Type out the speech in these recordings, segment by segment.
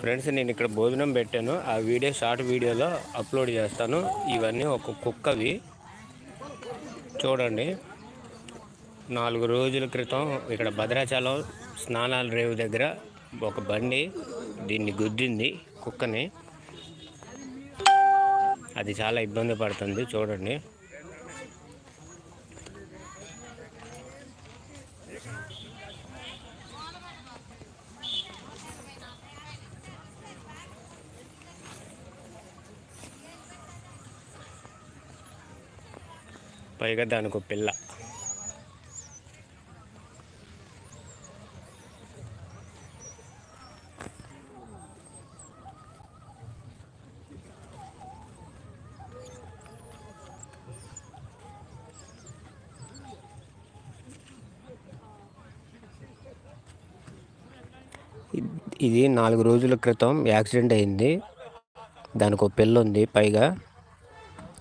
Friends నేను ఇక్కడ భోజనం పెట్టాను. ఆ వీడియో షార్ట్ వీడియోలో అప్లోడ్ చేస్తాను. ఇవన్నీ ఒక కుక్కవి. చూడండి. నాలుగు రోజుల క్రితం ఇక్కడ భద్రాచలం స్నానాల రేవు దగ్గర ఒక బండి దీన్ని గుద్దింది కుక్కని. అది చాలా ఇబ్బంది పడుతుంది చూడండి. పైగా దానికి ఒక పిల్ల. ఇది నాలుగు రోజుల క్రితం యాక్సిడెంట్ అయింది. దానికి ఒక పిల్ల ఉంది పైగా.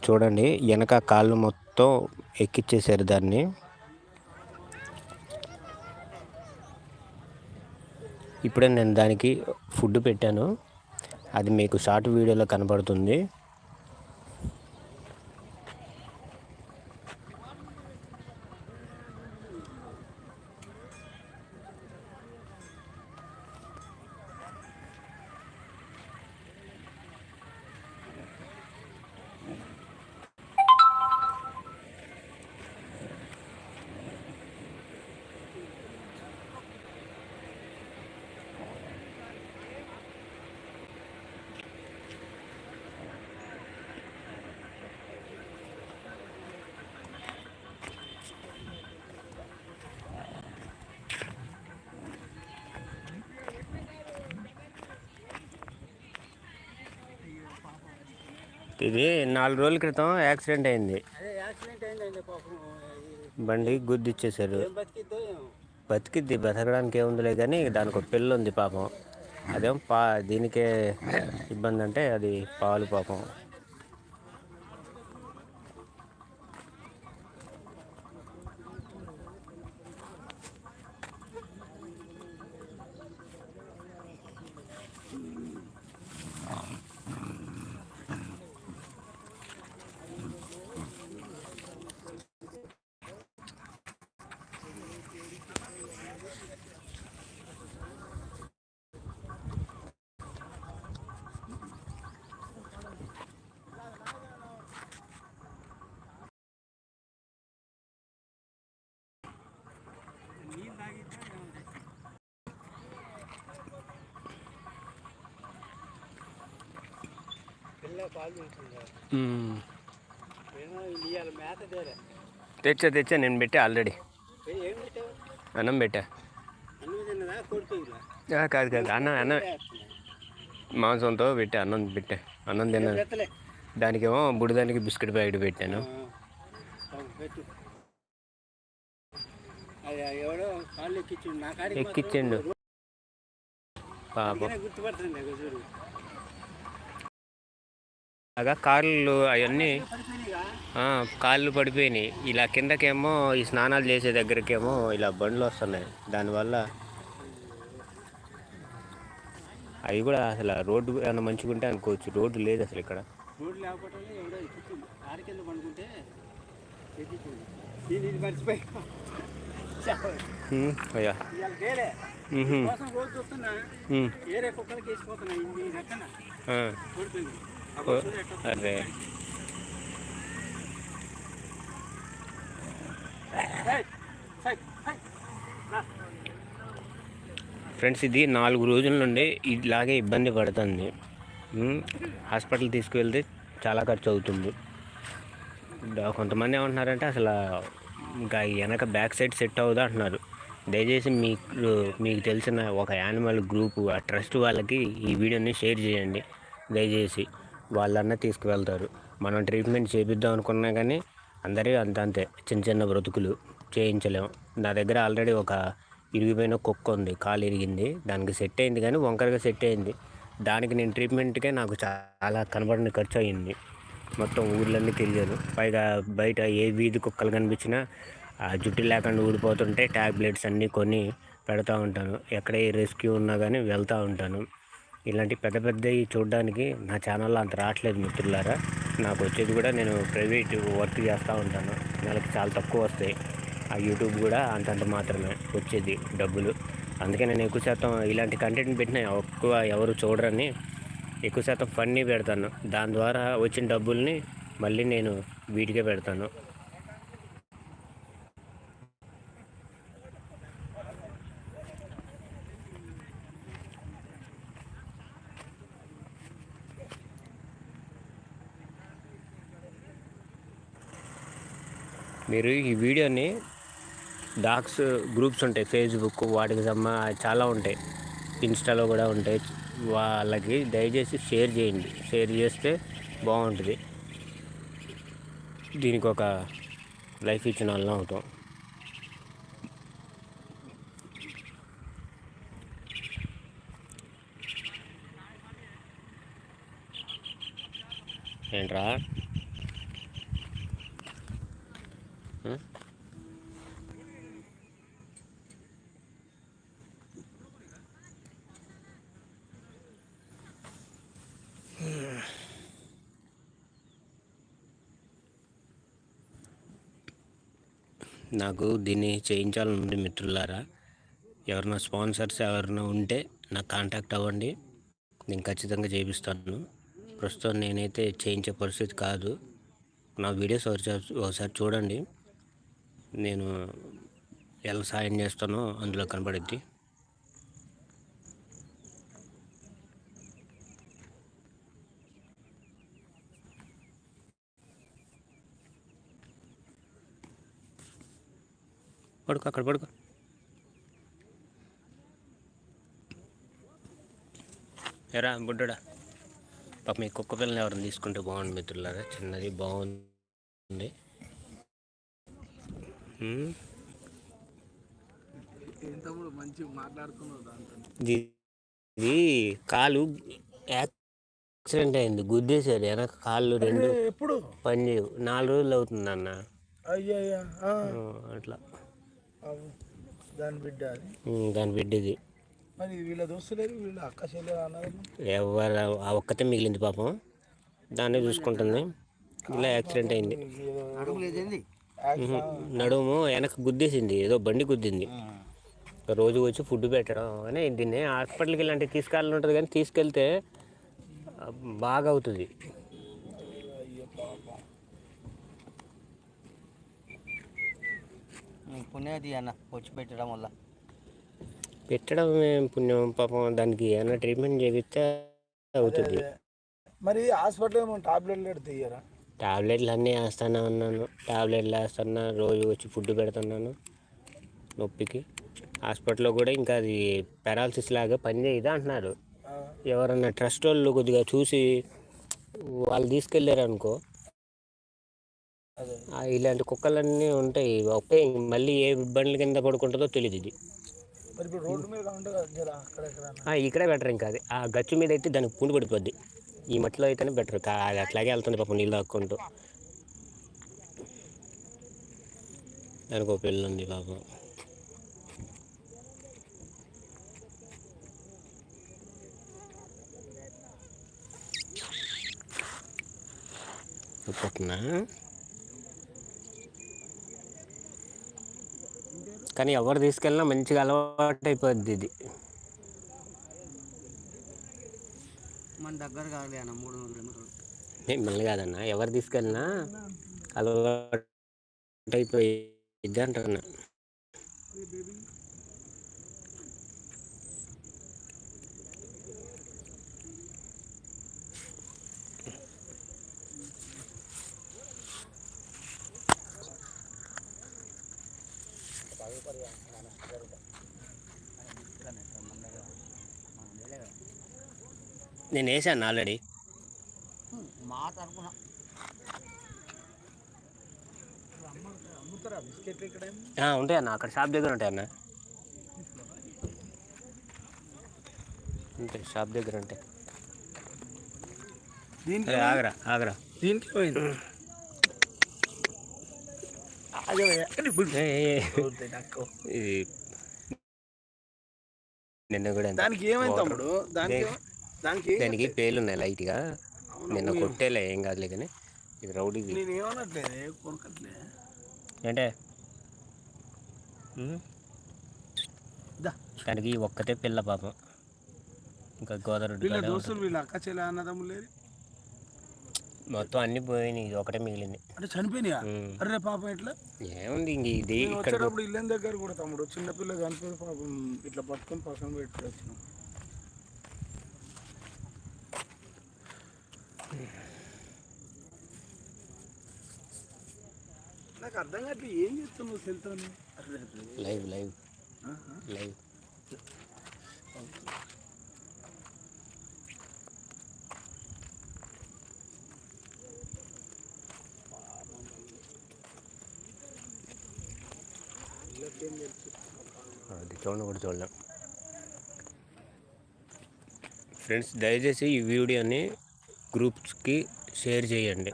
చూడండి వెనక కాళ్ళు మొత్తం ఎక్కిచ్చేసారు దాన్ని. ఇప్పుడే నేను దానికి ఫుడ్ పెట్టాను. అది మీకు షార్ట్ వీడియోలో కనబడుతుంది. ఇది నాలుగు రోజుల క్రితం యాక్సిడెంట్ అయింది. బండి గుద్దిచ్చేసారు బతికిద్ది బతకడానికి ఏముందిలే కానీ దానికి ఒక పిల్ల ఉంది పాపం. అదేం పా దీనికే ఇబ్బంది అంటే అది పాలు పాపం. తెచ్చా తెచ్చా నేను పెట్టా ఆల్రెడీ అన్నం పెట్టా. కాదు కాదు అన్నం అన్నం. మాంసంతో పెట్టా అన్నం పెట్టా. అన్నం తిన్నాను దానికేమో బుడిదానికి బిస్కెట్ ప్యాకెట్ పెట్టాను. ఎక్కిచ్చిండు. పాపం. అగో కాళ్ళు అవన్నీ కాళ్ళు పడిపోయినాయి. ఇలా కిందకేమో ఈ స్నానాలు చేసే దగ్గరకేమో ఇలా బండ్లు వస్తున్నాయి. దానివల్ల అవి కూడా అసలు రోడ్డు ఏమైనా మంచిగా ఉంటే అనుకోవచ్చు. రోడ్డు లేదు అసలు ఇక్కడ. అయ్యా. కుక్కలకి అరే ఫ్రెండ్స్ ఇది నాలుగు రోజుల నుండి ఇలాగే ఇబ్బంది పడుతుంది. హాస్పిటల్ తీసుకువెళ్తే చాలా ఖర్చు అవుతుంది. కొంతమంది ఏమంటున్నారంటే అసలు ఇంకా వెనక బ్యాక్ సైడ్ సెట్ అవుదా అంటున్నారు. దయచేసి మీకు మీకు తెలిసిన ఒక యానిమల్ గ్రూప్ ఆ ట్రస్ట్ వాళ్ళకి ఈ వీడియోని షేర్ చేయండి. దయచేసి. వాళ్ళన్నా తీసుకువెళ్తారు. మనం ట్రీట్మెంట్ చేపిద్దాం అనుకున్నా కానీ అందరూ అంత అంతే చిన్న చిన్న బ్రతుకులు చేయించలేము నా దగ్గర ఆల్రెడీ ఒక ఇరిగిపోయిన కుక్క ఉంది కాలు ఇరిగింది. దానికి సెట్ అయింది కానీ వంకరగా సెట్ అయింది. దానికి నేను ట్రీట్మెంట్కే నాకు చాలా కనబడని ఖర్చు అయింది. మొత్తం ఊర్లన్నీ తిరిగాను పైగా బయట ఏ వీధి కుక్కలు కనిపించినా ఆ జుట్టు లేకుండా ఊడిపోతుంటే ట్యాబ్లెట్స్ అన్నీ కొని పెడతా ఉంటాను. ఎక్కడ ఏ రెస్క్యూ ఉన్నా కానీ వెళ్తూ ఉంటాను. ఇలాంటి పెద్ద పెద్దవి చూడడానికి నా ఛానల్లో అంత రావట్లేదు మిత్రులారా. నాకు వచ్చేది కూడా నేను ప్రైవేట్ వర్క్ చేస్తూ ఉంటాను. నెలకి చాలా తక్కువ వస్తాయి. ఆ యూట్యూబ్ కూడా అంతంత మాత్రమే వచ్చేది డబ్బులు. అందుకే నేను ఎక్కువ శాతం ఇలాంటి కంటెంట్ పెట్టిన ఎక్కువ ఎవరు చూడరని ఎక్కువ శాతం ఫన్నీ పెడతాను. దాని ద్వారా వచ్చిన డబ్బుల్ని మళ్ళీ నేను వీటికే పెడతాను. మీరు ఈ వీడియోని డాక్స్ గ్రూప్స్ ఉంటాయి ఫేస్బుక్ వాటికి సమ్మ చాలా ఉంటాయి. ఇన్స్టాలో కూడా ఉంటాయి. వాళ్ళకి దయచేసి షేర్ చేయండి. షేర్ చేస్తే బాగుంటుంది. దీనికి ఒక లైఫ్ ఇచ్చిన వాళ్ళం అవుతాం. ఏంట్రా? నాకు దీన్ని చేయించాలని ఉంది మిత్రులారా. ఎవరైనా స్పాన్సర్స్ ఎవరైనా ఉంటే నాకు కాంటాక్ట్ అవ్వండి. నేను ఖచ్చితంగా చేపిస్తాను ప్రస్తుతం నేనైతే చేయించే పరిస్థితి కాదు. నా వీడియోస్ ఒకసారి ఒకసారి చూడండి. నేను ఎలా సాయం చేస్తానో అందులో కనపడుద్ది పడుకో అక్కడ పడుకో. ఎరా బుడ్డడా. పాప మీ కుక్క పిల్లని ఎవరైనా తీసుకుంటే బాగుంది మిత్రులారా? చిన్నది బాగుంది. ఇది కాలు యాక్సిడెంట్ అయింది గుద్దేశాడు వెనక కాళ్ళు రెండు ఎప్పుడు? పని చేయవు. నాలుగు రోజులు అవుతుంది అన్న అట్లా. దాని బిడ్డ మరి వీళ్ళ వీళ్ళ అక్క అన్నారు ఎవరు ఆ ఒక్కతే మిగిలింది పాపం. దాన్నే చూసుకుంటుంది. ఇలా యాక్సిడెంట్ అయింది. నడుము వెనక గుద్దేసింది. ఏదో బండి గుద్దింది. రోజు వచ్చి ఫుడ్ పెట్టడం అని దీన్ని హాస్పిటల్కి ఇలాంటివి తీసుకెళ్ళాలని ఉంటుంది కానీ తీసుకెళ్తే బాగా అవుతుంది. పుణ్యది అన్న వచ్చి పెట్టడం వల్ల. పెట్టడం ఏం పుణ్యం? పాపం దానికి ఏమైనా ట్రీట్మెంట్ చేపిస్తే అవుతుంది. మరి హాస్పిటల్ టాబ్లెట్లు పెడితే తీయరా? టాబ్లెట్లు అన్నీ వేస్తానే ఉన్నాను. టాబ్లెట్లు వేస్తున్నా రోజు వచ్చి ఫుడ్ పెడుతున్నాను నొప్పికి. హాస్పిటల్లో కూడా ఇంకా అది పెరాలసిస్ లాగా పని చేయదు అంటున్నారు. ఎవరన్నా ట్రస్ట్ వాళ్ళు కొద్దిగా చూసి వాళ్ళు తీసుకెళ్ళారు అనుకో అదే ఆ ఇలాంటి కుక్కలన్నీ ఉంటాయి. ఒకే మళ్ళీ ఏ ఇబ్బందుల కింద పడుకుంటుందో తెలియదు ఇది. ఇక్కడే బెటర్ ఇంకా అది. ఆ గచ్చు మీద అయితే దానికి పుండు పడిపోద్ది. ఈ మట్టిలో అయితేనే బెటర్. అది అట్లాగే వెళ్తుంది పాపం నీళ్ళు తాక్కుంటూ. దానికి ఒక పిల్ల ఉంది పాపం. కానీ ఎవరు తీసుకెళ్ళినా మంచిగా అలవాటు అయిపోద్ది ఇది. మన దగ్గర కాదు అన్న మూడు వందల కిలోమీటర్లు. మిమ్మల్ని కాదన్న ఎవరు తీసుకెళ్ళినా అలవాటు అయిపోయింది అంటున్నా. నేను వేసాను ఆల్రెడీ. మా? ఉంటాయి అన్న అక్కడ షాప్ దగ్గర ఉంటాయి అన్న ఉంటాయి షాప్ దగ్గర ఉంటాయి. ఆగరా ఆగరా. దీనికి పోయింది నాకు. ఇది నిన్న కూడా. దానికి ఏమైంది. తమ్ముడు దానికి దానికి దానికి పేలు ఉన్నాయి లైట్గా? నిన్న నేను- కొట్టేలే ఏం కాదులే కానీ ఇది రౌడీది నేను ఏమనట్లేదే కొరకట్లే అంటే దా. దానికి ఒక్కతే పిల్ల పాపం ఇంకా గోదావరి వీళ్ళ దోస్తులు వీళ్ళ అక్క చెల్లె అన్నదమ్ములు లేరు మొత్తం అన్ని పోయినాయి ఇది ఒకటే మిగిలింది అంటే చనిపోయినాయా. అరే పాపం ఎట్లా ఏముంది ఇంక ఇది ఇక్కడ వచ్చేటప్పుడు ఇల్లు దగ్గర కూడా తమ్ముడు చిన్నపిల్ల చనిపోయి పాపం ఇట్లా పట్టుకొని పక్కన పెట్టి వచ్చినాం నాకు అర్థం కావట్లేదు ఏం చేస్తున్నావు సెల్తో. Live live. లైవ్ అది చూడండి కూడా చూడలేం. ఫ్రెండ్స్ దయచేసి ఈ వీడియోని గ్రూప్స్కి షేర్ చేయండి.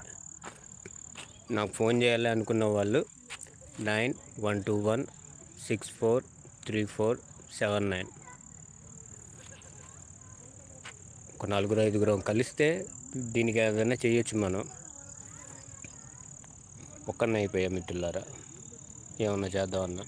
నాకు ఫోన్ చేయాలి అనుకున్న వాళ్ళు nine one two one six four three four seven nine. ఒక నలుగురు ఐదుగురం కలిస్తే దీనికి ఏదైనా చేయొచ్చు మనం. ఒక్కరిని అయిపోయా మిత్రులారా? ఏమన్నా చేద్దామన్నా?